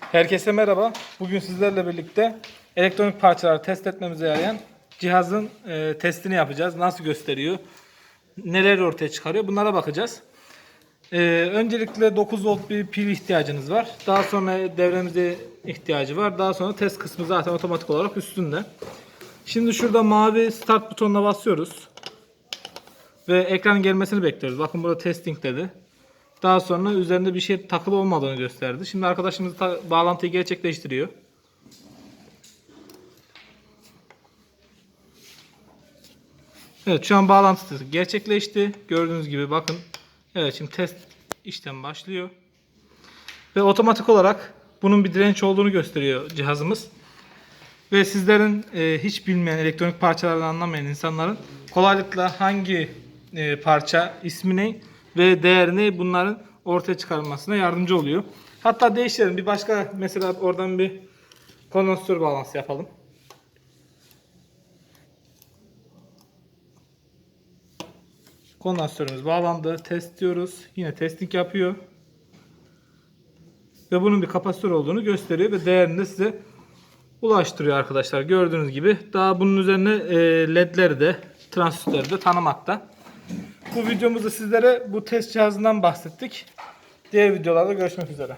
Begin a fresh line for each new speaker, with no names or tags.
Herkese merhaba. Bugün sizlerle birlikte elektronik parçaları test etmemize yarayan cihazın e, testini yapacağız. Nasıl gösteriyor? Neler ortaya çıkarıyor? Bunlara bakacağız. E, öncelikle 9 volt bir pil ihtiyacınız var. Daha sonra devremize ihtiyacı var. Daha sonra test kısmı zaten otomatik olarak üstünde. Şimdi şurada mavi start butonuna basıyoruz. Ve ekran gelmesini bekliyoruz. Bakın burada testing dedi. Daha sonra üzerinde bir şey takılı olmadığını gösterdi. Şimdi arkadaşımız bağlantıyı gerçekleştiriyor. Evet şu an bağlantısı gerçekleşti. Gördüğünüz gibi bakın. Evet şimdi test işlem başlıyor. Ve otomatik olarak bunun bir direnç olduğunu gösteriyor cihazımız. Ve sizlerin e, hiç bilmeyen elektronik parçalardan anlamayan insanların kolaylıkla hangi e, parça ismi ne ve değerini bunların ortaya çıkarılmasına yardımcı oluyor. Hatta değiştirelim. Bir başka mesela oradan bir kondansatör bağlantısı yapalım. Kondansatörümüz bağlandı. Test diyoruz. Yine testing yapıyor. Ve bunun bir kapasitör olduğunu gösteriyor ve değerini de size ulaştırıyor arkadaşlar. Gördüğünüz gibi daha bunun üzerine e, ledleri de transistörleri de tanımakta. Bu videomuzda sizlere bu test cihazından bahsettik. Diğer videolarda görüşmek üzere.